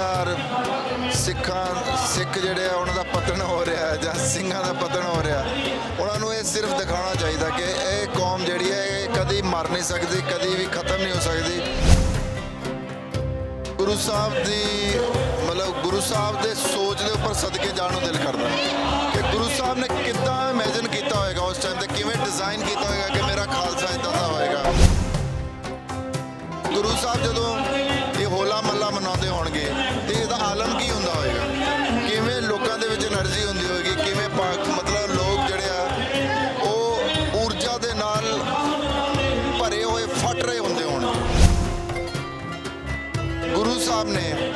ਯਾਰ ਸਿੱਖਾਂ, ਸਿੱਖ ਜਿਹੜੇ ਆ, ਉਹਨਾਂ ਦਾ ਪਤਨ ਹੋ ਰਿਹਾ ਜਾਂ ਸਿੰਘਾਂ ਦਾ ਪਤਨ ਹੋ ਰਿਹਾ ਉਹਨਾਂ ਨੂੰ ਇਹ ਸਿਰਫ ਦਿਖਾਉਣਾ ਚਾਹੀਦਾ ਕਿ ਇਹ ਕੌਮ ਜਿਹੜੀ ਹੈ, ਇਹ ਕਦੀ ਮਰ ਨਹੀਂ ਸਕਦੀ, ਕਦੀ ਵੀ ਖਤਮ ਨਹੀਂ ਹੋ ਸਕਦੀ। ਗੁਰੂ ਸਾਹਿਬ ਦੀ, ਮਤਲਬ ਗੁਰੂ ਸਾਹਿਬ ਦੇ ਸੋਚ ਦੇ ਉੱਪਰ ਸਦਕੇ ਜਾਣ ਨੂੰ ਦਿਲ ਕਰਦਾ। ਨਾਲ ਭਰੇ ਹੋਏ, ਫਟ ਰਹੇ ਹੁੰਦੇ ਹੋਣ। ਗੁਰੂ ਸਾਹਿਬ ਨੇ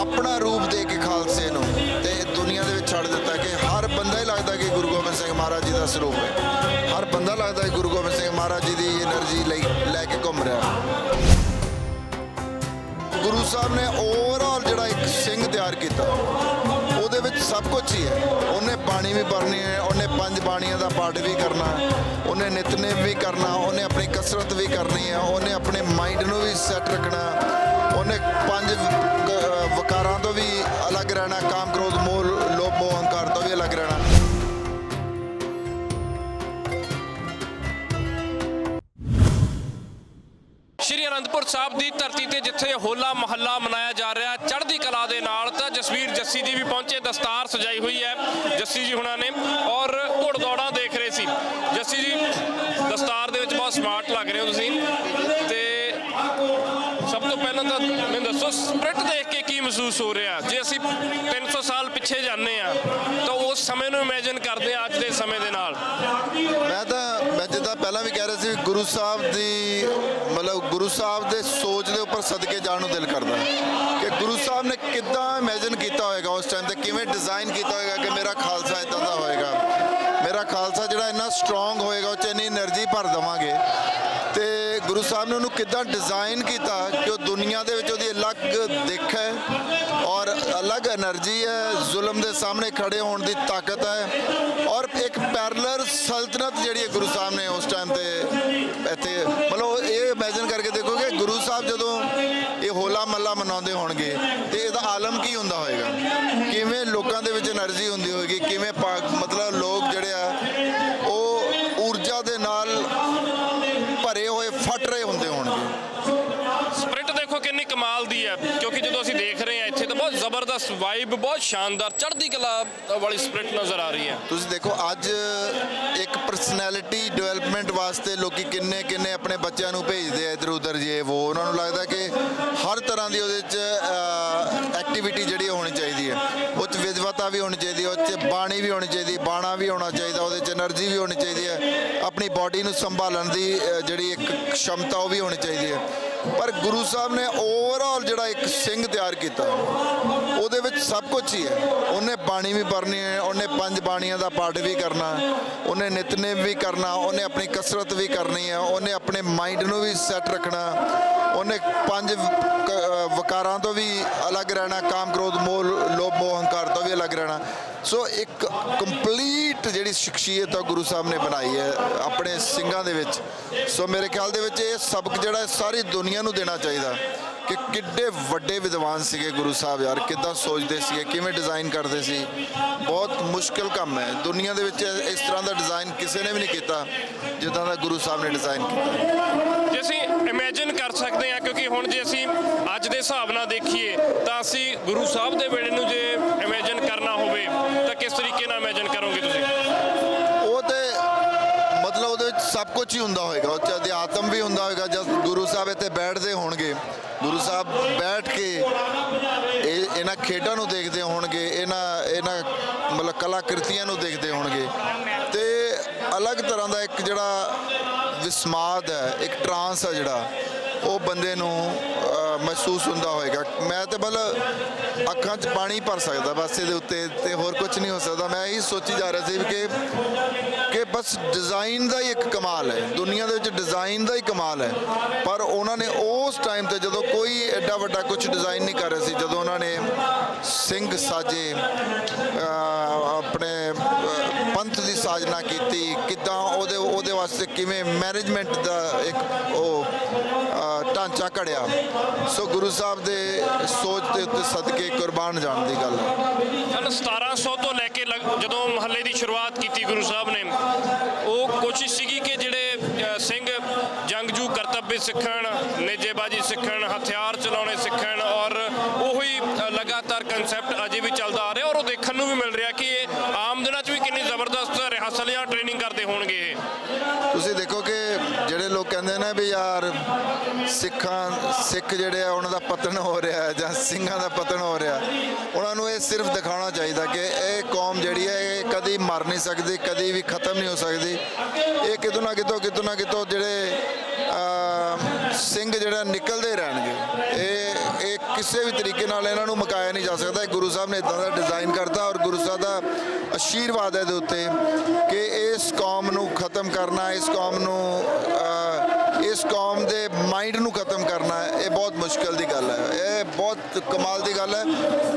ਆਪਣਾ ਰੂਪ ਦੇ ਕੇ ਖਾਲਸੇ ਨੂੰ ਤੇ ਦੁਨੀਆ ਦੇ ਵਿੱਚ ਛੱਡ ਦਿੱਤਾ ਕਿ ਹਰ ਬੰਦਾ ਹੀ ਲੱਗਦਾ ਕਿ ਗੁਰੂ ਗੋਬਿੰਦ ਸਿੰਘ ਮਹਾਰਾਜ ਜੀ ਦਾ ਸਰੂਪ ਹੈ। ਹਰ ਬੰਦਾ ਲੱਗਦਾ ਹੈ ਗੁਰੂ ਗੋਬਿੰਦ ਸਿੰਘ ਮਹਾਰਾਜ ਜੀ ਦੀ એનર્ਜੀ ਲਈ ਲੈ ਕੇ ਘੁੰਮ ਰਿਹਾ ਗੁਰੂ ਸਾਹਿਬ ਨੇ ਓਵਰਆਲ ਜਿਹੜਾ ਇੱਕ ਸਿੰਘ ਤਿਆਰ ਕੀਤਾ ਉਹਦੇ ਵਿੱਚ ਸਭ ਕੁਝ ਹੀ ਹੈ। ਉਹਨੇ ਬਾਣੀ ਵੀ ਪੜ੍ਹਨੀ ਹੈ, ਉਹਨੇ ਪੰਜ ਬਾਣੀਆਂ ਦਾ ਪਾਠ ਵੀ ਕਰਨਾ, ਉਹਨੇ ਨਿਤਨੇਮ ਵੀ ਕਰਨਾ, ਉਹਨੇ ਆਪਣੀ ਕਸਰਤ ਵੀ ਕਰਨੀ ਹੈ, ਉਹਨੇ ਆਪਣੇ ਮਾਈਂਡ ਨੂੰ ਵੀ ਸੈੱਟ ਰੱਖਣਾ, ਉਹਨੇ ਪੰਜ ਵਕਾਰਾਂ ਤੋਂ ਵੀ ਅਲੱਗ ਰਹਿਣਾ, ਕਾਮ, ਕ੍ਰੋਧ, ਮੋਹ, ਲੋਭ, ਮੋਹ ਹੰਕਾਰ ਤੋਂ ਵੀ ਅਲੱਗ ਰਹਿਣਾ। ਸ਼੍ਰੀ ਅਨੰਦਪੁਰ ਸਾਹਿਬ ਦੀ ਧਰਤੀ ਤੇ ਜਿੱਥੇ ਹੋਲਾ ਮਹੱਲਾ ਜੱਸੀ ਜੀ ਵੀ ਪਹੁੰਚੇ, ਦਸਤਾਰ ਸਜਾਈ ਹੋਈ ਹੈ ਜੱਸੀ ਜੀ ਹੁਣਾਂ ਨੇ ਔਰ ਘੋੜ ਦੌੜਾਂ ਦੇਖ ਰਹੇ ਸੀ। ਜੱਸੀ ਜੀ, ਦਸਤਾਰ ਦੇ ਵਿੱਚ ਬਹੁਤ ਸਮਾਰਟ ਲੱਗ ਰਹੇ ਹੋ ਤੁਸੀਂ ਤੇ ਸਭ ਤੋਂ ਪਹਿਲਾਂ ਤਾਂ ਮੈਨੂੰ ਦੱਸੋ, ਸਪ੍ਰਿੰਟ ਦੇਖ ਕੇ ਕੀ ਮਹਿਸੂਸ ਹੋ ਰਿਹਾ? ਜੇ ਅਸੀਂ 300 ਸਾਲ ਪਿੱਛੇ ਜਾਂਦੇ ਆ ਤਾਂ ਉਸ ਸਮੇਂ ਨੂੰ ਇਮੇਜਿਨ ਕਰਦੇ ਆ ਅੱਜ ਦੇ ਸਮੇਂ ਦੇ ਨਾਲ। ਪਹਿਲਾਂ ਵੀ ਕਹਿ ਰਹੇ ਸੀ ਗੁਰੂ ਸਾਹਿਬ ਦੀ, ਮਤਲਬ ਗੁਰੂ ਸਾਹਿਬ ਦੇ ਸੋਚ ਦੇ ਉੱਪਰ ਸਦਕੇ ਜਾਣ ਨੂੰ ਦਿਲ ਕਰਦਾ ਕਿ ਗੁਰੂ ਸਾਹਿਬ ਨੇ ਕਿੱਦਾਂ ਇਮੇਜਿਨ ਕੀਤਾ ਹੋਏਗਾ ਉਸ ਟਾਈਮ ਤੇ, ਕਿਵੇਂ ਡਿਜ਼ਾਈਨ ਕੀਤਾ ਹੋਏਗਾ ਕਿ ਮੇਰਾ ਖਾਲਸਾ ਇਦਾਂ ਦਾ ਹੋਏਗਾ। ਮੇਰਾ ਖਾਲਸਾ ਜਿਹੜਾ ਇੰਨਾ ਸਟਰੋਂਗ ਹੋਏਗਾ, ਉਹ ਚ ਇੰਨੀ એનર્ਜੀ ਭਰ ਦਵਾਂਗੇ। ਤੇ ਗੁਰੂ ਸਾਹਿਬ ਨੇ ਉਹਨੂੰ ਕਿੱਦਾਂ ਡਿਜ਼ਾਈਨ ਕੀਤਾ ਕਿ ਉਹ ਦੁਨੀਆ ਦੇ ਵਿੱਚ ਉਹਦੀ ਅਲੱਗ ਦਿੱਖ ਹੈ ਔਰ ਅਲੱਗ એનર્ਜੀ ਹੈ, ਜ਼ੁਲਮ ਦੇ ਸਾਹਮਣੇ ਖੜੇ ਹੋਣ ਦੀ ਤਾਕਤ ਹੈ ਔਰ ਇੱਕ ਪੈਰਲਰ ਸਲਤਨਤ ਜਿਹੜੀ ਹੈ ਗੁਰੂ ਸਾਹਿਬ ਨੇ ਉਸ ਟਾਈਮ ਤੇ ਵੀ ਬਹੁਤ ਸ਼ਾਨਦਾਰ ਚੜ੍ਹਦੀ ਕਲਾ ਵਾਲੀ ਸਪ੍ਰਿਟ ਨਜ਼ਰ ਆ ਰਹੀ ਹੈ। ਤੁਸੀਂ ਦੇਖੋ, ਅੱਜ ਇੱਕ ਪਰਸਨੈਲਿਟੀ ਡਿਵੈਲਪਮੈਂਟ ਵਾਸਤੇ ਲੋਕੀ ਕਿੰਨੇ ਕਿੰਨੇ ਆਪਣੇ ਬੱਚਿਆਂ ਨੂੰ ਭੇਜਦੇ ਆ ਇਧਰ ਉਧਰ ਜੇ ਉਹ ਉਹਨਾਂ ਨੂੰ ਲੱਗਦਾ ਕਿ ਹਰ ਤਰ੍ਹਾਂ ਦੀ ਉਹਦੇ 'ਚ ਐਕਟੀਵਿਟੀ ਜਿਹੜੀ ਹੋਣੀ ਚਾਹੀਦੀ ਹੈ। ਉਹ 'ਚ ਵਿਦਵਤਾ ਵੀ ਹੋਣੀ ਚਾਹੀਦੀ ਹੈ, ਉਹ 'ਚ ਬਾਣੀ ਵੀ ਹੋਣੀ ਚਾਹੀਦੀ, ਬਾਣਾ ਵੀ ਹੋਣਾ ਚਾਹੀਦਾ, ਉਹਦੇ 'ਚ એનર્ਜੀ ਵੀ ਹੋਣੀ ਚਾਹੀਦੀ ਹੈ। ਆਪਣੀ ਬਾਡੀ ਨੂੰ ਸੰਭਾਲਣ ਦੀ ਜਿਹੜੀ ਇੱਕ ਸ਼ਮਤਾ ਉਹ ਵੀ ਹੋਣੀ ਚਾਹੀਦੀ ਹੈ। ਪਰ ਗੁਰੂ ਸਾਹਿਬ ਨੇ ਓਵਰਆਲ ਜਿਹੜਾ ਇੱਕ ਸਿੰਘ ਤਿਆਰ ਕੀਤਾ, ਉਹਦੇ ਸਭ ਕੁਝ ਹੀ ਹੈ। ਉਹਨੇ ਬਾਣੀ ਵੀ ਭਰਨੀ ਹੈ, ਉਹਨੇ ਪੰਜ ਬਾਣੀਆਂ ਦਾ ਪਾਠ ਵੀ ਕਰਨਾ ਉਹਨੇ ਨਿਤਨੇਮ ਵੀ ਕਰਨਾ, ਉਹਨੇ ਆਪਣੀ ਕਸਰਤ ਵੀ ਕਰਨੀ ਹੈ, ਉਹਨੇ ਆਪਣੇ ਮਾਈਂਡ ਨੂੰ ਵੀ ਸੈੱਟ ਰੱਖਣਾ ਉਹਨੇ ਪੰਜ ਵਕਾਰਾਂ ਤੋਂ ਵੀ ਅਲੱਗ ਰਹਿਣਾ ਕਾਮ, ਕ੍ਰੋਧ, ਮੋਹ, ਲੋਭ, ਮੋਹ, ਹੰਕਾਰ ਤੋਂ ਵੀ ਅਲੱਗ ਰਹਿਣਾ ਸੋ ਇੱਕ ਕੰਪਲੀਟ ਜਿਹੜੀ ਸ਼ਖਸੀਅਤ ਆ ਗੁਰੂ ਸਾਹਿਬ ਨੇ ਬਣਾਈ ਹੈ ਆਪਣੇ ਸਿੰਘਾਂ ਦੇ ਵਿੱਚ। ਸੋ ਮੇਰੇ ਖਿਆਲ ਦੇ ਵਿੱਚ ਇਹ ਸਬਕ ਜਿਹੜਾ ਸਾਰੀ ਦੁਨੀਆ ਨੂੰ ਦੇਣਾ ਚਾਹੀਦਾ ਕਿ ਕਿੱਡੇ ਵੱਡੇ ਵਿਦਵਾਨ ਸੀਗੇ ਗੁਰੂ ਸਾਹਿਬ ਯਾਰ ਕਿੱਦਾਂ ਸੋਚਦੇ ਸੀਗੇ ਕਿਵੇਂ ਡਿਜ਼ਾਈਨ ਕਰਦੇ ਸੀ? ਬਹੁਤ ਮੁਸ਼ਕਲ ਕੰਮ ਹੈ। ਦੁਨੀਆ ਦੇ ਵਿੱਚ ਇਸ ਤਰ੍ਹਾਂ ਦਾ ਡਿਜ਼ਾਈਨ ਕਿਸੇ ਨੇ ਵੀ ਨਹੀਂ ਕੀਤਾ ਜਿੱਦਾਂ ਦਾ ਗੁਰੂ ਸਾਹਿਬ ਨੇ ਡਿਜ਼ਾਈਨ ਕੀਤਾ। ਜੇ ਅਸੀਂ ਇਮੇਜਿਨ ਕਰ ਸਕਦੇ ਹਾਂ ਕਿਉਂਕਿ ਹੁਣ ਜੇ ਅਸੀਂ ਅੱਜ ਦੇ ਹਿਸਾਬ ਨਾਲ ਦੇਖੀਏ ਤਾਂ ਅਸੀਂ ਗੁਰੂ ਸਾਹਿਬ ਦੇ ਵੇਲੇ ਨੂੰ ਜੇ ਇਮੇਜਿਨ ਕਰਨਾ ਹੋਵੇ ਤਾਂ ਕਿਸ ਤਰੀਕੇ ਨਾਲ ਇਮੇਜਿਨ ਕਰੋਗੇ ਤੁਸੀਂ? ਉਹ ਤੇ ਮਤਲਬ ਉਹਦੇ ਵਿੱਚ ਸਭ ਕੁਝ ਹੀ ਹੁੰਦਾ ਹੋਏਗਾ ਉਹ 'ਚ ਅਧਿਆਤਮ ਵੀ ਹੁੰਦਾ ਹੋਏਗਾ ਜਦ ਗੁਰੂ ਸਾਹਿਬ ਇੱਥੇ ਬੈਠਦੇ ਹੋਣਗੇ ਗੁਰੂ ਸਾਹਿਬ ਬੈਠ ਕੇ ਇਹ ਇਹਨਾਂ ਖੇਡਾਂ ਨੂੰ ਦੇਖਦੇ ਹੋਣਗੇ, ਇਹਨਾਂ ਇਹਨਾਂ ਮਤਲਬ ਕਲਾਕ੍ਰਿਤੀਆਂ ਨੂੰ ਦੇਖਦੇ ਹੋਣਗੇ। ਤੇ ਅਲੱਗ ਤਰ੍ਹਾਂ ਦਾ ਇੱਕ ਜਿਹੜਾ ਵਿਸਮਾਦ ਹੈ, ਇੱਕ ਟਰਾਂਸ ਹੈ ਜਿਹੜਾ, ਉਹ ਬੰਦੇ ਨੂੰ ਮਹਿਸੂਸ ਹੁੰਦਾ ਹੋਏਗਾ। ਮੈਂ ਤੇ ਮਤਲਬ ਅੱਖਾਂ 'ਚ ਪਾਣੀ ਭਰ ਸਕਦਾ ਬਸ ਇਹਦੇ ਉੱਤੇ ਤੇ ਹੋਰ ਕੁਝ ਨਹੀਂ ਹੋ ਸਕਦਾ। ਮੈਂ ਇਹੀ ਸੋਚੀ ਜਾ ਰਿਹਾ ਸੀ ਕਿ ਕਿ ਬਸ ਡਿਜ਼ਾਈਨ ਦਾ ਹੀ ਇੱਕ ਕਮਾਲ ਹੈ। ਦੁਨੀਆ ਦੇ ਵਿੱਚ ਡਿਜ਼ਾਈਨ ਦਾ ਹੀ ਕਮਾਲ ਹੈ। ਪਰ ਉਹਨਾਂ ਨੇ ਉਸ ਟਾਈਮ ਤੇ ਜਦੋਂ ਕੋਈ ਐਡਾ ਵੱਡਾ ਕੁਝ ਡਿਜ਼ਾਈਨ ਨਹੀਂ ਕਰ ਰਿਹਾ ਸੀ, ਜਦੋਂ ਉਹਨਾਂ ਨੇ ਸਿੰਘ ਸਾਜੇ ਆਪਣੇ ਪੰਥ ਦੀ ਸਾਜਨਾ ਕੀਤੀ, ਕਿੱਦਾਂ ਉਹਦੇ ਉਹਦੇ ਵਾਸਤੇ ਕਿਵੇਂ ਮੈਨੇਜਮੈਂਟ ਦਾ ਇੱਕ ਘੜਿਆ। ਸੋ ਗੁਰੂ ਸਾਹਿਬ ਦੇ ਸੋਚ ਦੇ ਉੱਤੇ ਸਦਕੇ ਕੁਰਬਾਨ ਜਾਣ ਦੀ ਗੱਲ ਹੈ। ਸਨ 1700 ਤੋਂ ਲੈ ਕੇ ਲਗ- ਜਦੋਂ ਮਹੱਲੇ ਦੀ ਸ਼ੁਰੂਆਤ ਕੀਤੀ ਗੁਰੂ ਸਾਹਿਬ ਨੇ ਉਹ ਕੋਸ਼ਿਸ਼ ਸੀਗੀ ਕਿ ਜਿਹੜੇ ਅ, ਸਿੰਘ ਜੰਗਜੂ ਕਰਤੱਵ ਸਿੱਖਣ ਨੇਜੇਬਾਜ਼ੀ ਸਿੱਖਣ ਹਥਿਆਰ ਚਲਾਉਣੇ ਸਿੱਖਣ ਔਰ ਉਹੀ ਲਗਾਤਾਰ ਕਨਸੈਪਟ ਅਜੇ ਵੀ ਚੱਲਦਾ ਆ ਰਿਹਾ ਔਰ ਉਹ ਦੇਖਣ ਨੂੰ ਵੀ ਮਿਲ ਰਿਹਾ ਕਿ ਇਹ ਆਮ ਦਿਨਾਂ 'ਚ ਵੀ ਕਿੰਨੀ ਜ਼ਬਰਦਸਤ ਰਿਹਰਸਲ ਜਾਂ ਟ੍ਰੇਨਿੰਗ ਕਰਦੇ ਹੋਣਗੇ ਇਹ ਤੁਸੀਂ ਦੇਖੋ ਕਿ ਜਿਹੜੇ ਲੋਕ ਕਹਿੰਦੇ ਨੇ ਵੀ ਯਾਰ ਸਿੱਖਾਂ ਸਿੱਖ ਜਿਹੜੇ ਆ, ਉਹਨਾਂ ਦਾ ਪਤਨ ਹੋ ਰਿਹਾ ਜਾਂ ਸਿੰਘਾਂ ਦਾ ਪਤਨ ਹੋ ਰਿਹਾ ਉਹਨਾਂ ਨੂੰ ਇਹ ਸਿਰਫ ਦਿਖਾਉਣਾ ਚਾਹੀਦਾ ਕਿ ਇਹ ਕੌਮ ਜਿਹੜੀ ਹੈ, ਇਹ ਕਦੀ ਮਰ ਨਹੀਂ ਸਕਦੀ, ਕਦੀ ਵੀ ਖਤਮ ਨਹੀਂ ਹੋ ਸਕਦੀ। ਇਹ ਕਿਤੋਂ ਨਾ ਕਿਤੋਂ ਕਿਤੋਂ ਨਾ ਕਿਤੋਂ ਜਿਹੜੇ ਸਿੰਘ ਜਿਹੜਾ ਨਿਕਲਦੇ ਰਹਿਣਗੇ। ਇਹ ਇਹ ਕਿਸੇ ਵੀ ਤਰੀਕੇ ਨਾਲ ਇਹਨਾਂ ਨੂੰ ਮੁਕਾਇਆ ਨਹੀਂ ਜਾ ਸਕਦਾ। ਇਹ ਗੁਰੂ ਸਾਹਿਬ ਨੇ ਇਦਾਂ ਦਾ ਡਿਜ਼ਾਈਨ ਕਰਤਾ ਔਰ ਗੁਰੂ ਸਾਹਿਬ ਦਾ ਆਸ਼ੀਰਵਾਦ ਹੈ ਇਹਦੇ ਉੱਤੇ ਕਿ ਇਸ ਕੌਮ ਨੂੰ ਖਤਮ ਕਰਨਾ, ਇਸ ਕੌਮ ਨੂੰ ਇਸ ਕੌਮ ਦੇ ਮਾਈਂਡ ਨੂੰ ਖਤਮ ਕਰਨਾ ਇਹ ਬਹੁਤ ਮੁਸ਼ਕਲ ਦੀ ਗੱਲ ਹੈ ਇਹ ਬਹੁਤ ਕਮਾਲ ਦੀ ਗੱਲ ਹੈ।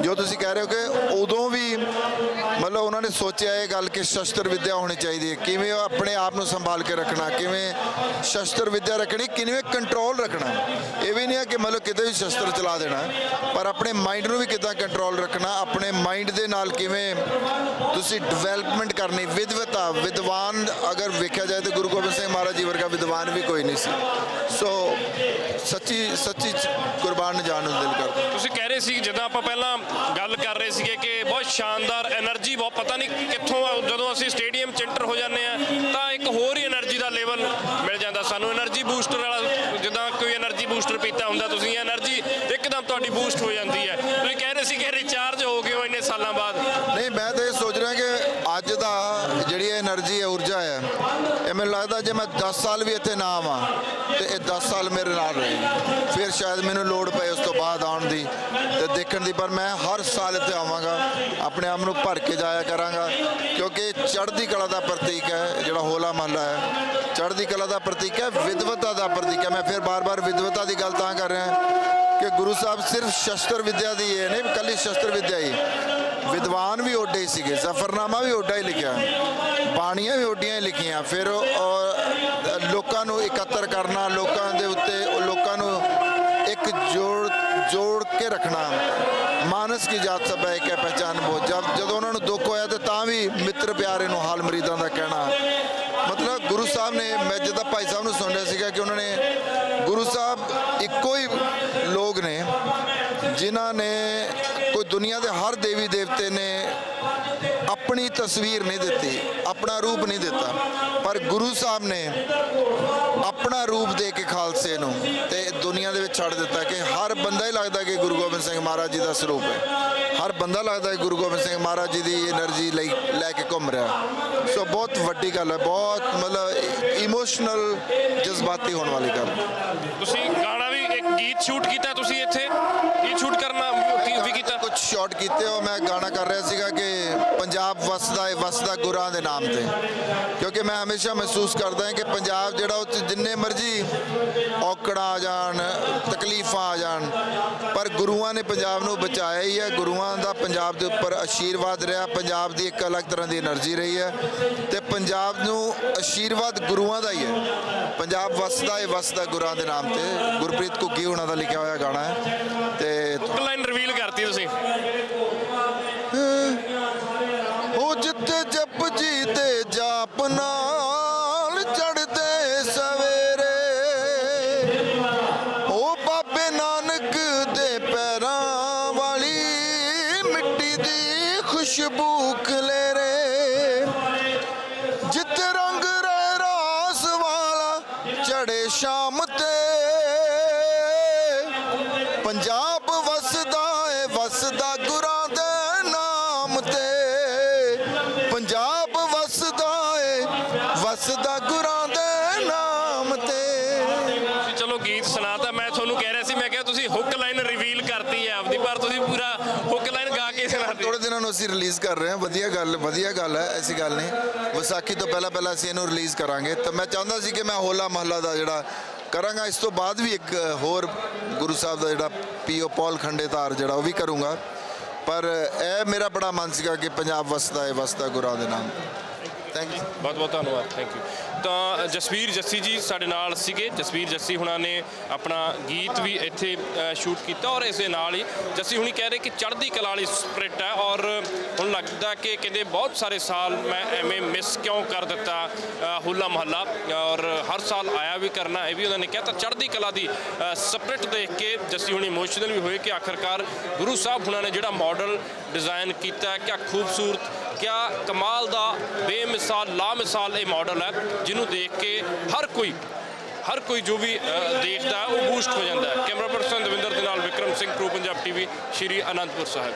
ਜੋ ਤੁਸੀਂ ਕਹਿ ਰਹੇ ਹੋ ਕਿ ਉਦੋਂ ਵੀ ਮਤਲਬ ਉਹਨਾਂ ਨੇ ਸੋਚਿਆ ਇਹ ਗੱਲ ਕਿ ਸ਼ਸਤਰ ਵਿੱਦਿਆ ਹੋਣੀ ਚਾਹੀਦੀ ਹੈ। ਕਿਵੇਂ ਉਹ ਆਪਣੇ ਆਪ ਨੂੰ ਸੰਭਾਲ ਕੇ ਰੱਖਣਾ, ਕਿਵੇਂ ਸ਼ਸਤਰ ਵਿੱਦਿਆ ਰੱਖਣੀ ਕਿਵੇਂ ਕੰਟਰੋਲ ਰੱਖਣਾ। ਇਹ ਵੀ ਨਹੀਂ ਹੈ ਕਿ ਮਤਲਬ ਕਿਤੇ ਵੀ ਸ਼ਸਤਰ ਚਲਾ ਦੇਣਾ। ਪਰ ਆਪਣੇ ਮਾਈਂਡ ਨੂੰ ਵੀ ਕਿੱਦਾਂ ਕੰਟਰੋਲ ਰੱਖਣਾ, ਆਪਣੇ ਮਾਈਂਡ ਦੇ ਨਾਲ ਕਿਵੇਂ ਤੁਸੀਂ ਡਿਵੈਲਪਮੈਂਟ ਕਰਨੀ। ਵਿਦਵਤਾ ਵਿਦਵਾਨ ਅਗਰ ਵੇਖਿਆ ਜਾਏ ਤਾਂ ਗੁਰੂ ਗੋਬਿੰਦ ਸਿੰਘ ਮਹਾਰਾਜ ਜੀ ਵਰਗਾ ਵਿਦਵਾਨ ਵੀ ਕੋਈ ਨਹੀਂ ਸੀ। ਸੋ ਸੱਚੀ ਸੱਚੀ ਕੁਰਬਾਨ ਜਾਨ ਨੂੰ ਦਿਲ ਕਰਦਾ। ਤੁਸੀਂ ਕਹਿ ਰਹੇ ਸੀ ਜਦੋਂ ਆਪਾਂ ਪਹਿਲਾਂ ਗੱਲ ਕਰ ਰਹੇ ਸੀਗੇ ਕਿ ਬਹੁਤ ਸ਼ਾਨਦਾਰ એનર્ਜੀ ਬਹੁਤ ਪਤਾ ਨਹੀਂ ਕਿੱਥੋਂ ਜਦੋਂ ਅਸੀਂ ਸਟੇਡੀਅਮ ਚ ਐਂਟਰ ਹੋ ਜਾਂਦੇ ਆ, ਤਾਂ ਇੱਕ ਹੋਰ ਹੀ એનર્ਜੀ ਦਾ ਲੈਵਲ ਮਿਲ ਜਾਂਦਾ ਸਾਨੂੰ। એનર્ਜੀ ਬੂਸਟਰ ਵਾਲਾ, ਜਿੱਦਾਂ ਕੋਈ એનર્ਜੀ ਬੂਸਟਰ ਪੀਤਾ ਹੁੰਦਾ, ਤੁਸੀਂ એનર્ਜੀ ਇੱਕਦਮ ਤੁਹਾਡੀ ਬੂਸਟ ਹੋ ਜਾਂਦੀ 10 ਸਾਲ ਵੀ ਇੱਥੇ ਨਾ ਆਵਾਂ ਤੇ ਇਹ 10 ਸਾਲ ਮੇਰੇ ਨਾਲ ਰਹੇ। ਫਿਰ ਸ਼ਾਇਦ ਮੈਨੂੰ ਲੋੜ ਪਏ ਉਸ ਤੋਂ ਬਾਅਦ ਆਉਣ ਦੀ ਤੇ ਦੇਖਣ ਦੀ, ਪਰ ਮੈਂ ਹਰ ਸਾਲ ਇੱਥੇ ਆਵਾਂਗਾ, ਆਪਣੇ ਆਪ ਨੂੰ ਭਰ ਕੇ ਜਾਇਆ ਕਰਾਂਗਾ, ਕਿਉਂਕਿ ਚੜ੍ਹਦੀ ਕਲਾ ਦਾ ਪ੍ਰਤੀਕ ਹੈ, ਜਿਹੜਾ ਹੋਲਾ ਮਹੱਲਾ ਹੈ। ਚੜ੍ਹਦੀ ਕਲਾ ਦਾ ਪ੍ਰਤੀਕ ਹੈ ਵਿਦਵਤਾ ਦਾ ਪ੍ਰਤੀਕ ਹੈ। ਮੈਂ ਫਿਰ ਬਾਰ-ਬਾਰ ਵਿਦਵਤਾ ਦੀ ਗੱਲ ਤਾਂ ਕਰ ਰਿਹਾ ਕਿ ਗੁਰੂ ਸਾਹਿਬ ਸਿਰਫ ਸ਼ਸਤਰ ਵਿੱਦਿਆ ਦੀ ਇਹ ਨਹੀਂ ਕੱਲੀ ਸ਼ਸਤਰ ਵਿੱਦਿਆ ਹੀ। ਵਿਦਵਾਨ ਵੀ ਓਡੇ ਹੀ ਸੀਗੇ, ਜ਼ਫਰਨਾਮਾ ਵੀ ਓਡਾ ਹੀ ਲਿਖਿਆ, ਬਾਣੀਆਂ ਵੀ ਓਡੀਆਂ ਹੀ ਲਿਖੀਆਂ। ਫਿਰ ਉਹ ਲੋਕਾਂ ਨੂੰ ਇਕੱਤਰ ਕਰਨਾ, ਲੋਕਾਂ ਦੇ ਉੱਤੇ ਲੋਕਾਂ ਨੂੰ ਇੱਕ ਜੋੜ ਜੋੜ ਕੇ ਰੱਖਣਾ। ਮਾਨਸ ਕੀ ਜਾਤ ਸਭ ਹੈ ਇੱਕ ਹੈ, ਪਹਿਚਾਨ ਬੋਝ ਜਦ, ਜਦੋਂ ਉਹਨਾਂ ਨੂੰ ਦੁੱਖ ਹੋਇਆ ਤੇ ਤਾਂ ਵੀ ਮਿੱਤਰ ਪਿਆਰੇ ਨੂੰ ਹਾਲ ਮਰੀਦਾਂ ਦਾ ਕਹਿਣਾ। ਮਤਲਬ ਗੁਰੂ ਸਾਹਿਬ ਨੇ, ਮੈਂ ਜਿੱਦਾਂ ਭਾਈ ਸਾਹਿਬ ਨੂੰ ਸੁਣ ਰਿਹਾ ਸੀਗਾ ਕਿ ਉਹਨਾਂ ਨੇ, ਗੁਰੂ ਸਾਹਿਬ ਇੱਕੋ ਹੀ ਲੋਕ ਨੇ, ਜਿਨ੍ਹਾਂ ਨੇ ਕੋਈ ਦੁਨੀਆ ਦੇ ਹਰ ਦੇਵੀ ਦੇਵਤੇ ਨੇ ਆਪਣੀ ਤਸਵੀਰ ਨਹੀਂ ਦਿੱਤੀ, ਆਪਣਾ ਰੂਪ ਨਹੀਂ ਦਿੱਤਾ। ਗੁਰੂ ਸਾਹਿਬ ਨੇ ਆਪਣਾ ਰੂਪ ਦੇ ਕੇ ਖਾਲਸੇ ਨੂੰ ਤੇ ਦੁਨੀਆ ਦੇ ਵਿੱਚ ਛੱਡ ਦਿੱਤਾ ਕਿ ਹਰ ਬੰਦਾ ਹੀ ਲੱਗਦਾ ਕਿ ਗੁਰੂ ਗੋਬਿੰਦ ਸਿੰਘ ਮਹਾਰਾਜ ਜੀ ਦਾ ਸਰੂਪ ਹੈ। ਹਰ ਬੰਦਾ ਲੱਗਦਾ ਕਿ ਗੁਰੂ ਗੋਬਿੰਦ ਸਿੰਘ ਮਹਾਰਾਜ ਜੀ ਦੀ એનર્ਜੀ ਲਈ ਲੈ ਕੇ ਘੁੰਮ ਰਿਹਾ ਸੋ ਬਹੁਤ ਵੱਡੀ ਗੱਲ ਹੈ ਬਹੁਤ ਮਤਲਬ ਇਮੋਸ਼ਨਲ ਜਜ਼ਬਾਤੀ ਹੋਣ ਵਾਲੀ ਗੱਲ। ਤੁਸੀਂ ਗਾਣਾ ਵੀ ਇੱਕ ਗੀਤ ਸ਼ੂਟ ਕੀਤਾ ਤੁਸੀਂ ਇੱਥੇ? ਗੀਤ ਸ਼ੂਟ ਕਰਨਾ ਵੀ ਕੀਤਾ? ਕੁਝ ਸ਼ਾਟ ਕੀਤੇ ਹੋ ਮੈਂ ਗਾਣਾ ਕਰ ਰਿਹਾ ਸੀਗਾ ਕਿ ਪੰਜਾਬ ਵਸਦਾ ਹੈ ਵਸਦਾ ਗੁਰਾਂ ਦੇ ਨਾਮ ਤੇ। ਕਿਉਂਕਿ ਕਿ ਮੈਂ ਹਮੇਸ਼ਾ ਮਹਿਸੂਸ ਕਰਦਾ ਹਾਂ ਕਿ ਪੰਜਾਬ ਜਿਹੜਾ ਉਹ ਜਿੰਨੇ ਮਰਜ਼ੀ ਔਕੜ ਆ ਜਾਣ, ਤਕਲੀਫਾਂ ਆ ਜਾਣ, ਪਰ ਗੁਰੂਆਂ ਨੇ ਪੰਜਾਬ ਨੂੰ ਬਚਾਇਆ ਹੀ ਹੈ। ਗੁਰੂਆਂ ਦਾ ਪੰਜਾਬ ਦੇ ਉੱਪਰ ਆਸ਼ੀਰਵਾਦ ਰਿਹਾ, ਪੰਜਾਬ ਦੀ ਇੱਕ ਅਲੱਗ ਤਰ੍ਹਾਂ ਦੀ એનર્ਜੀ ਰਹੀ ਹੈ ਤੇ ਪੰਜਾਬ ਨੂੰ ਆਸ਼ੀਰਵਾਦ ਗੁਰੂਆਂ ਦਾ ਹੀ ਹੈ। ਪੰਜਾਬ ਵਸਦਾ ਹੈ ਵਸਦਾ ਗੁਰਾਂ ਦੇ ਨਾਮ ਤੇ। ਗੁਰਪ੍ਰੀਤ ਕੁੱਗੀ ਉਹਨਾਂ ਦਾ ਲਿਖਿਆ ਹੋਇਆ ਗਾਣਾ ਹੈ ਤੇ ਲਾਈਨ ਰਿਵੀਲ ਕਰਤੀ ਤੁਸੀਂ। ਜਾਪ ਨਾਲ ਚੜਦੇ ਸਵੇਰੇ। ਉਹ ਬਾਬੇ ਨਾਨਕ ਦੇ ਪੈਰਾਂ ਵਾਲੀ ਮਿੱਟੀ ਦੀ ਖੁਸ਼ਬੂ ਖਲੇਰੇ। ਜਿੱਤ ਰੰਗ ਰਹਿ ਰਾਸ ਵਾਲਾ ਚੜੇ ਸ਼ਾਮ ਤੇ। ਪੰਜਾਬ ਵਸਦਾ ਥੋੜੇ ਦਿਨਾਂ ਨੂੰ ਅਸੀਂ ਰਿਲੀਜ਼ ਕਰ ਰਹੇ ਹਾਂ। ਵਧੀਆ ਗੱਲ ਵਧੀਆ ਗੱਲ ਹੈ, ਐਸੀ ਗੱਲ ਨਹੀਂ। ਵਿਸਾਖੀ ਤੋਂ ਪਹਿਲਾਂ ਪਹਿਲਾਂ ਅਸੀਂ ਇਹਨੂੰ ਰਿਲੀਜ਼ ਕਰਾਂਗੇ। ਤਾਂ ਮੈਂ ਚਾਹੁੰਦਾ ਸੀ ਕਿ ਮੈਂ ਹੋਲਾ ਮਹੱਲਾ ਦਾ ਜਿਹੜਾ ਕਰਾਂਗਾ, ਇਸ ਤੋਂ ਬਾਅਦ ਵੀ ਇੱਕ ਹੋਰ ਗੁਰੂ ਸਾਹਿਬ ਦਾ ਜਿਹੜਾ ਪੀਓ ਪੌਲ ਖੰਡੇਤਾਰ ਜਿਹੜਾ ਉਹ ਵੀ ਕਰੂੰਗਾ। ਪਰ ਇਹ ਮੇਰਾ ਬੜਾ ਮਨ ਸੀਗਾ ਕਿ ਪੰਜਾਬ ਵਸਦਾ ਹੈ, ਵਸਦਾ ਗੁਰਾਂ ਦੇ ਨਾਮ। ਥੈਂਕ ਯੂ ਬਹੁਤ ਬਹੁਤ ਧੰਨਵਾਦ ਥੈਂਕ ਯੂ ਤਾਂ ਜਸਵੀਰ ਜੱਸੀ ਜੀ ਸਾਡੇ ਨਾਲ ਸੀਗੇ। ਜਸਵੀਰ ਜੱਸੀ ਹੁਣਾਂ ਨੇ ਆਪਣਾ ਗੀਤ ਵੀ ਇੱਥੇ ਸ਼ੂਟ ਕੀਤਾ ਔਰ ਇਸ ਦੇ ਨਾਲ ਹੀ ਜੱਸੀ ਹੁਣੀ ਕਹਿ ਰਹੇ ਕਿ ਚੜ੍ਹਦੀ ਕਲਾ ਵਾਲੀ ਸਪਿਰਿਟ ਹੈ ਔਰ ਹੁਣ ਲੱਗਦਾ ਕਿ ਕਹਿੰਦੇ ਬਹੁਤ ਸਾਰੇ ਸਾਲ ਮੈਂ ਐਵੇਂ ਮਿਸ ਕਿਉਂ ਕਰ ਦਿੱਤਾ ਅ, ਹੋਲਾ ਮਹੱਲਾ ਔਰ ਹਰ ਸਾਲ ਆਇਆ ਵੀ ਕਰਨਾ ਇਹ ਵੀ ਉਹਨਾਂ ਨੇ ਕਿਹਾ। ਤਾਂ ਚੜ੍ਹਦੀ ਕਲਾ ਦੀ ਸਪਿਰਿਟ ਦੇਖ ਕੇ ਜੱਸੀ ਹੁਣੀ ਇਮੋਸ਼ਨਲ ਵੀ ਹੋਏ ਕਿ ਆਖਰਕਾਰ ਗੁਰੂ ਸਾਹਿਬ ਹੁਣਾਂ ਨੇ ਜਿਹੜਾ ਮਾਡਲ ਡਿਜ਼ਾਈਨ ਕੀਤਾ ਕਿਆ ਖੂਬਸੂਰਤ ਕਿਆ ਕਮਾਲ ਦਾ ਬੇਮਿਸਾਲ, ਲਾਮਿਸਾਲ ਇਹ ਮਾਡਲ ਹੈ, ਜਿਹਨੂੰ ਦੇਖ ਕੇ ਹਰ ਕੋਈ ਹਰ ਕੋਈ ਜੋ ਵੀ ਦੇਖਦਾ ਉਹ ਬੂਸਟ ਹੋ ਜਾਂਦਾ ਹੈ। ਕੈਮਰਾ ਪਰਸਨ ਦਵਿੰਦਰ ਦੇ ਨਾਲ ਵਿਕਰਮ ਸਿੰਘ ਪ੍ਰੋ ਪੰਜਾਬ ਟੀਵੀ ਸ਼੍ਰੀ ਅਨੰਦਪੁਰ ਸਾਹਿਬ।